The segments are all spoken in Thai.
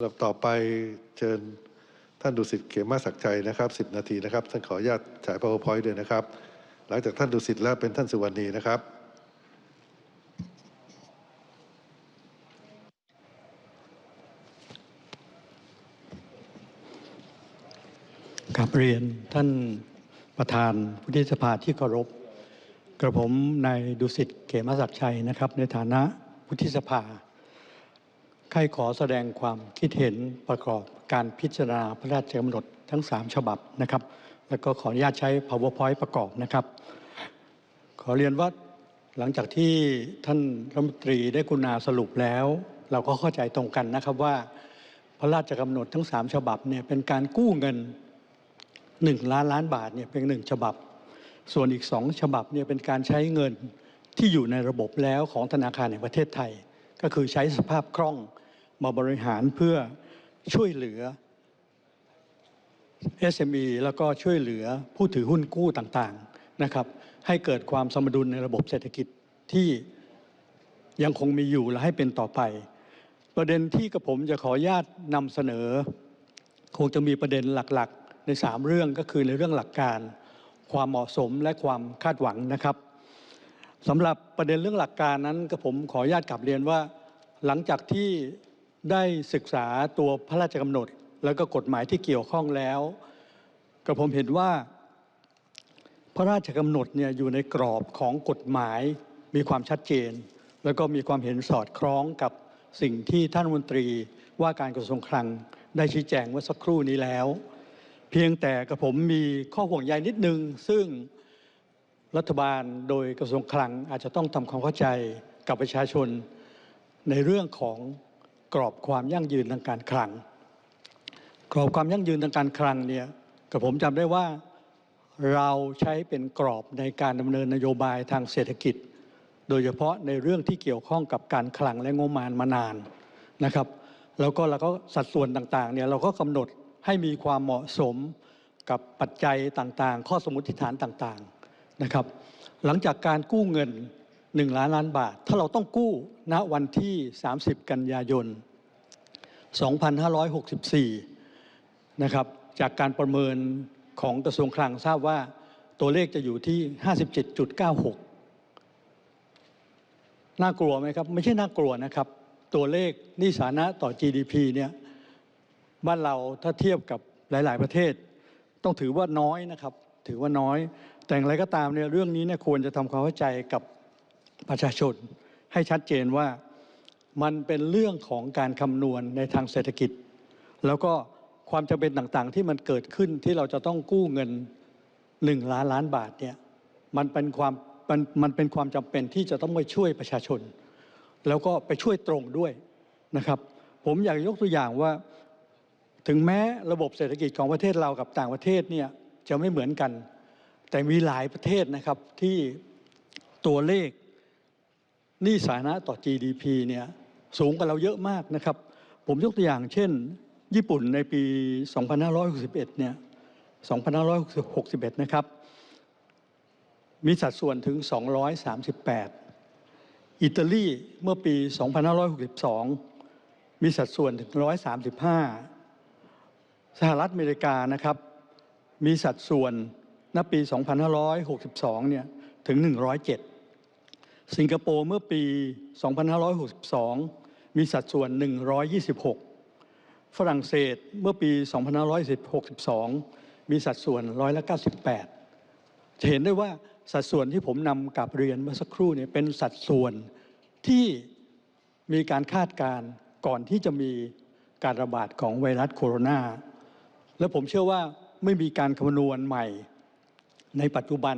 ลำดับต่อไปเชิญท่านดุสิตเขมาศักดิ์ชัยนะครับ10 นาทีนะครับท่านขออนุญาตฉาย powerpoint ด้วยนะครับ หลังจากท่านดุสิตแล้วเป็นท่านสุวรรณีนะครับกราบเรียนท่านประธานวุฒิสภาที่เคารพ กระผมนายดุสิตเขมศักดิ์ชัยนะครับ ในฐานะวุฒิสภา ใครขอแสดงความคิดเห็นประกอบการพิจารณาพระราชกำหนดทั้ง 3 ฉบับนะครับ แล้วก็ขออนุญาตใช้ powerpoint ประกอบนะครับ ขอเรียนว่าหลังจากที่ท่านรัฐมนตรีได้กุณาสรุปแล้ว เราก็เข้าใจตรงกันนะครับว่า พระราชกำหนดทั้ง 3 ฉบับเนี่ยเป็นการกู้เงิน 1 ล้านล้านบาทเนี่ยเป็นหนึ่งฉบับ ส่วนอีกสองฉบับเนี่ยเป็นการใช้เงินที่อยู่ในระบบแล้วของธนาคารแห่งประเทศไทย ก็คือใช้สภาพคล่อง มาบริหารเพื่อช่วยเหลือ SME แล้วก็ช่วยเหลือผู้ถือหุ้นกู้ต่างๆนะครับ ให้เกิดความสมดุลในระบบเศรษฐกิจที่ยังคงมีอยู่และให้เป็นต่อไป ประเด็นที่กระผมจะขออนุญาตนำเสนอ คงจะมีประเด็นหลักๆ ใน 3 เรื่องก็คือในเรื่องหลักการ ความเหมาะสมและความคาดหวังนะครับสำหรับประเด็นเรื่องหลักการนั้นกระผมขออนุญาตกลับเรียนว่า หลังจากที่ ได้ศึกษาตัวพระราชกำหนด แล้วก็กฎหมายที่เกี่ยวข้องแล้วกระผมเห็นว่า พระราชกำหนดเนี่ยอยู่ในกรอบของกฎหมายมีความชัดเจน แล้วก็มีความเห็นสอดคล้องกับสิ่งที่ท่านรัฐมนตรีว่าการกระทรวงคลังได้ชี้แจงเมื่อสักครู่นี้แล้ว เพียงแต่กระผมมีข้อห่วงใยนิดนึง ซึ่งรัฐบาลโดยกระทรวงคลังอาจจะต้องทำความเข้าใจกับประชาชนในเรื่องของ กรอบความยั่งยืนทางการคลัง กรอบความยั่งยืนทางการคลังเนี่ยกับผมจำได้ว่าเราใช้เป็นกรอบในการดำเนินนโยบายทางเศรษฐกิจ โดยเฉพาะในเรื่องที่เกี่ยวข้องกับการคลังและงบประมาณมานานนะครับ แล้วก็เราก็สัดส่วนต่างๆเนี่ยเราก็กำหนดให้มีความเหมาะสมกับปัจจัยต่างๆ ข้อสมมติฐานต่างๆนะครับ หลังจากการกู้เงิน 1 ล้านล้านบาท ถ้าเราต้องกู้ณวันที่ 30 กันยายน 2564 นะครับ จากการประเมินของกระทรวงคลังทราบว่าตัวเลขจะอยู่ที่ 57.96 น่ากลัวไหมครับ ไม่ใช่น่ากลัวนะครับ ตัวเลขนี้สาธาระต่อ GDP เนี่ยบ้านเราถ้าเทียบกับหลาย ๆ ประเทศ ต้องถือว่าน้อยนะครับ ถือว่าน้อย แต่อย่างไรก็ตามเนี่ยเรื่องนี้เนี่ยควรจะทำความเข้าใจกับ ประชาชนให้ชัดเจนว่ามันเป็นเรื่องของการคำนวณในทางเศรษฐกิจ แล้วก็ความจำเป็นต่างๆ ที่มันเกิดขึ้นที่เราจะต้องกู้เงิน 1 ล้านล้านบาทเนี่ยมันเป็นความมันมันเป็นความจำเป็นที่จะต้องไปช่วยประชาชน แล้วก็ไปช่วยตรงด้วยนะครับ ผมอยากยกตัวอย่างว่า ถึงแม้ระบบเศรษฐกิจของประเทศเรากับต่างประเทศเนี่ยจะไม่เหมือนกัน แต่มีหลายประเทศนะครับที่ตัวเลข หนี้สาธารณะต่อ GDP เนี่ยสูงกว่าเราเยอะมากนะครับ ผมยกตัวอย่างเช่น ญี่ปุ่นในปี 2561 เนี่ย 2561 นะครับ มีสัดส่วนถึง 238 อิตาลีเมื่อปี 2562 มีสัดส่วนถึง 135 สหรัฐอเมริกานะครับ มีสัดส่วนณปี 2562 เนี่ย ถึง 107 สิงคโปร์เมื่อปี 2562 มีสัดส่วน 126 ฝรั่งเศสเมื่อปี 2562 มีสัดส่วนร้อยละ98 จะเห็นได้ว่าสัดส่วนที่ผมนำกลับเรียนเมื่อสักครู่เนี่ยเป็นสัดส่วนที่มีการคาดการณ์ก่อนที่จะมีการระบาดของไวรัสโคโรนาและผมเชื่อว่าไม่มีการคำนวณใหม่ในปัจจุบัน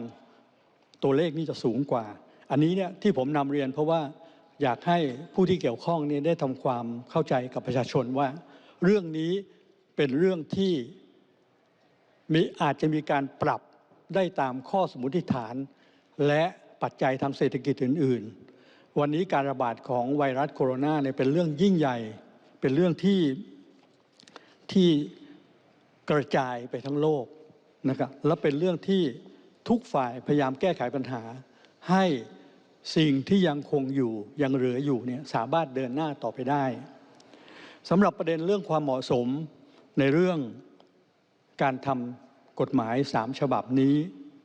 ตัวเลขนี้จะสูงกว่า อันนี้เนี่ยที่ผมนำเรียนเพราะว่าอยากให้ผู้ที่เกี่ยวข้องเนี่ยได้ทำความเข้าใจกับประชาชนว่า เรื่องนี้เป็นเรื่องที่มีอาจจะมีการปรับได้ตามข้อสมมติฐาน และปัจจัยทางเศรษฐกิจอื่น ๆ วันนี้การระบาดของไวรัสโคโรนาเนี่ยเป็นเรื่องยิ่งใหญ่ เป็นเรื่องที่ที่กระจายไปทั้งโลกนะครับและเป็นเรื่องที่ทุกฝ่ายพยายามแก้ไขปัญหาให้ สิ่งที่ยังคงอยู่ยังเหลืออยู่เนี่ยสามารถเดินหน้าต่อไปได้สำหรับประเด็นเรื่องความเหมาะสมในเรื่องการทำกฎหมายสามฉบับนี้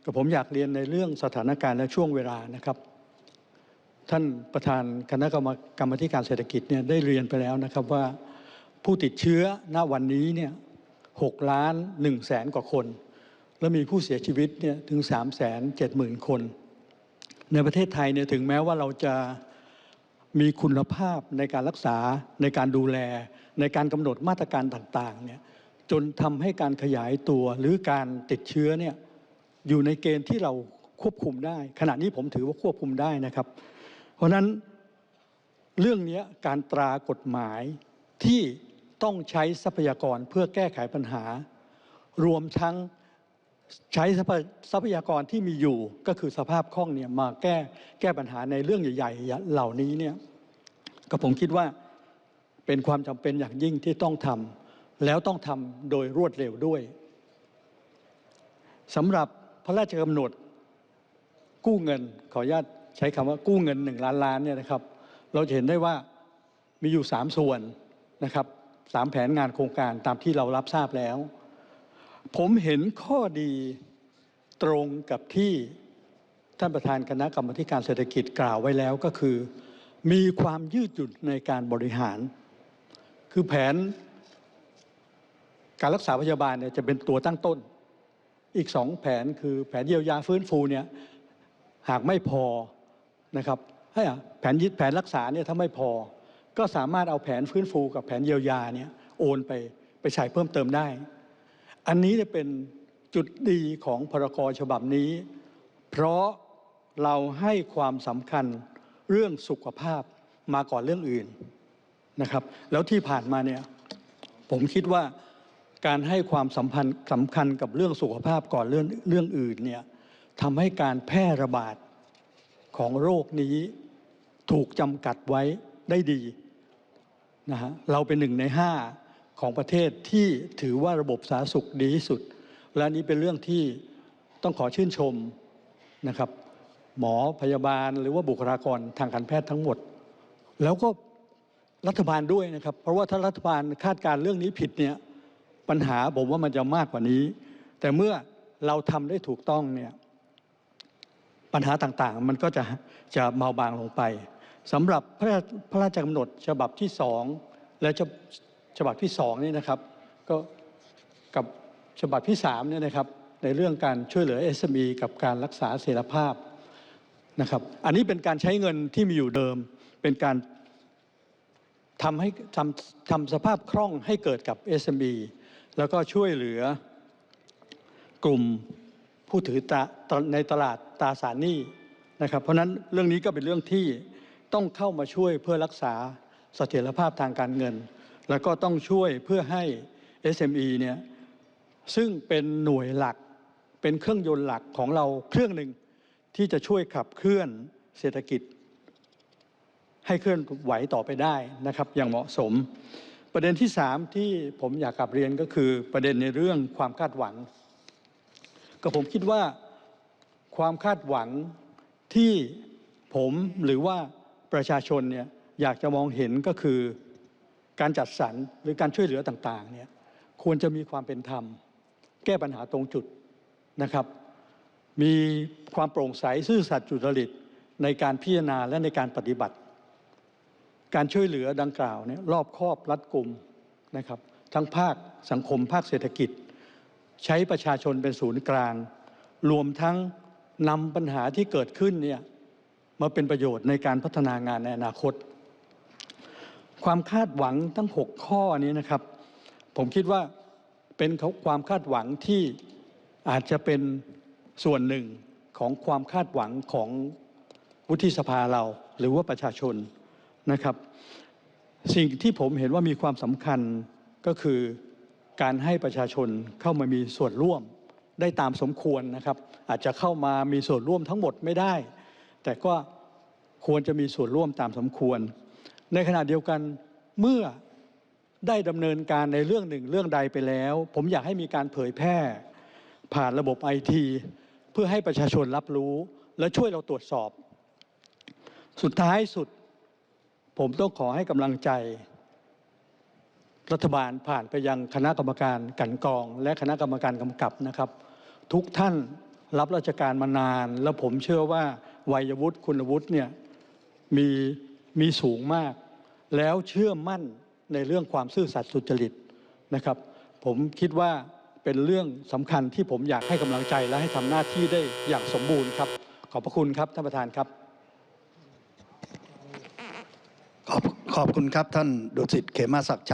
กับผมอยากเรียนในเรื่องสถานการณ์และช่วงเวลานะครับ ท่านประธานคณะกรรมกรรมธิการเศรษฐกิจเนี่ยได้เรียนไปแล้วนะครับว่าผู้ติดเชื้อณวันนี้เนี่ยหกล้านหนึ่งแสนกว่าคน และมีผู้เสียชีวิตเนี่ยถึง3ามแสนเจ็ดหมื่นคน ในประเทศไทยเนี่ยถึงแม้ว่าเราจะมีคุณภาพในการรักษาในการดูแล ในการกำหนดมาตรการต่างๆเนี่ยจนทำให้การขยายตัวหรือการติดเชื้อเนี่ยอยู่ในเกณฑ์ที่เราควบคุมได้ ขณะนี้ผมถือว่าควบคุมได้นะครับ เพราะฉะนั้นเรื่องนี้การตรากฎหมายที่ต้องใช้ทรัพยากรเพื่อแก้ไขปัญหา รวมทั้ง ใช้ทรัพยากรที่มีอยู่ก็คือสภาพคล่องเนี่ยมาแก้แก้ปัญหาในเรื่องใหญ่ ๆ เหล่านี้เนี่ยก็ผมคิดว่าเป็นความจำเป็นอย่างยิ่งที่ต้องทำแล้วต้องทำโดยรวดเร็วด้วยสำหรับพระราชกำหนดกู้เงินขออนุญาตใช้คำว่ากู้เงินหนึ่งล้านล้านเนี่ยนะครับ เราจะเห็นได้ว่ามีอยู่สามส่วนนะครับสามแผนงานโครงการตามที่เรารับทราบแล้ว ผมเห็นข้อดีตรงกับที่ท่านประธานคณะกรรมการเศรษฐกิจกล่าวไว้แล้วก็คือ มีความยืดหยุ่นในการบริหาร คือแผนการรักษาพยาบาลเนี่ยจะเป็นตัวตั้งต้น อีกสองแผนคือแผนเยียวยาฟื้นฟูเนี่ยหากไม่พอนะครับให้แผนยึดแผนรักษาเนี่ยถ้าไม่พอ ก็สามารถเอาแผนฟื้นฟูกับแผนเยียวยาเนี่ยโอนไปไปใช้เพิ่มเติมได้ อันนี้เนี่ยเป็นจุดดีของพรกฉบับนี้ เพราะเราให้ความสำคัญเรื่องสุขภาพมาก่อนเรื่องอื่นนะครับ แล้วที่ผ่านมาเนี่ยผมคิดว่าการให้ความสัมพันธ์สำคัญกับเรื่องสุขภาพก่อนเรื่องเรื่องอื่นเนี่ยทำให้การแพร่ระบาดของโรคนี้ถูกจำกัดไว้ได้ดีนะฮะเราเป็นหนึ่งในห้า ของประเทศที่ถือว่าระบบสาธารณสุขดีที่สุด และนี้เป็นเรื่องที่ต้องขอชื่นชมนะครับ หมอพยาบาลหรือว่าบุคลากรทางการแพทย์ทั้งหมด แล้วก็รัฐบาลด้วยนะครับ เพราะว่าถ้ารัฐบาลคาดการเรื่องนี้ผิดเนี่ยปัญหาผมว่ามันจะมากกว่านี้ แต่เมื่อเราทำได้ถูกต้องเนี่ยปัญหาต่างๆ มันก็จะจะเบาบางลงไปสำหรับพระราชพระราชกำหนดฉบับที่สองและ ฉบับที่สองนี่นะครับก็กับฉบับที่สามเนี่ยนะครับในเรื่องการช่วยเหลือ SME กับการรักษาเสรีภาพนะครับอันนี้เป็นการใช้เงินที่มีอยู่เดิม เป็นการทำให้ทำทำสภาพคล่องให้เกิดกับ SME แล้วก็ช่วยเหลือกลุ่มผู้ถือตาในตลาดตาสารหนี้นะครับ เพราะนั้นเรื่องนี้ก็เป็นเรื่องที่ต้องเข้ามาช่วยเพื่อรักษาเสถียรภาพทางการเงิน แล้วก็ต้องช่วยเพื่อให้ SME เนี่ยซึ่งเป็นหน่วยหลักเป็นเครื่องยนต์หลักของเราเครื่องหนึ่งที่จะช่วยขับเคลื่อนเศรษฐกิจ ให้เคลื่อนไหวต่อไปได้นะครับ อย่างเหมาะสม ประเด็นที่สามที่ผมอยากกลับเรียนก็คือประเด็นในเรื่องความคาดหวัง ก็ผมคิดว่าความคาดหวังที่ผมหรือว่าประชาชนเนี่ยอยากจะมองเห็นก็คือ การจัดสรรหรือการช่วยเหลือต่างๆเนี่ยควรจะมีความเป็นธรรม แก้ปัญหาตรงจุดนะครับ มีความโปร่งใสซื่อสัตย์จุจริตในการพิจารณาและในการปฏิบัติ การช่วยเหลือดังกล่าวเนี่ยรอบครอบรัดกลุ่มนะครับ ทั้งภาคสังคม ภาคเศรษฐกิจ ใช้ประชาชนเป็นศูนย์กลาง รวมทั้งนำปัญหาที่เกิดขึ้นเนี่ยมาเป็นประโยชน์ในการพัฒนางานในอนาคต ความคาดหวังทั้ง 6 ข้อนี้นะครับ ผมคิดว่าเป็นความคาดหวังที่อาจจะเป็นส่วนหนึ่งของความคาดหวังของวุฒิสภาเรา หรือว่าประชาชนนะครับ สิ่งที่ผมเห็นว่ามีความสำคัญก็คือการให้ประชาชนเข้ามามีส่วนร่วมได้ตามสมควรนะครับ อาจจะเข้ามามีส่วนร่วมทั้งหมดไม่ได้ แต่ก็ควรจะมีส่วนร่วมตามสมควร ในขณะเดียวกันเมื่อได้ดำเนินการในเรื่องหนึ่งเรื่องใดไปแล้ว ผมอยากให้มีการเผยแพร่ ผ่านระบบไอทีเพื่อให้ประชาชนรับรู้ และช่วยเราตรวจสอบ สุดท้ายสุด ผมต้องขอให้กำลังใจ รัฐบาลผ่านไปยังคณะกรรมการกันกอง และคณะกรรมการกำกับนะครับ ทุกท่านรับราชการมานาน แล้วผมเชื่อว่าวัยวุฒิคุณวุฒิเนี่ยมี มีสูงมาก แล้วเชื่อมั่นในเรื่องความซื่อสัตย์สุจริตนะครับ ผมคิดว่าเป็นเรื่องสำคัญที่ผมอยากให้กำลังใจและให้ทำหน้าที่ได้อย่างสมบูรณ์ครับ ขอบพระคุณครับท่านประธานครับ ขอบขอบคุณครับท่านดุสิตเขมาศักดิ์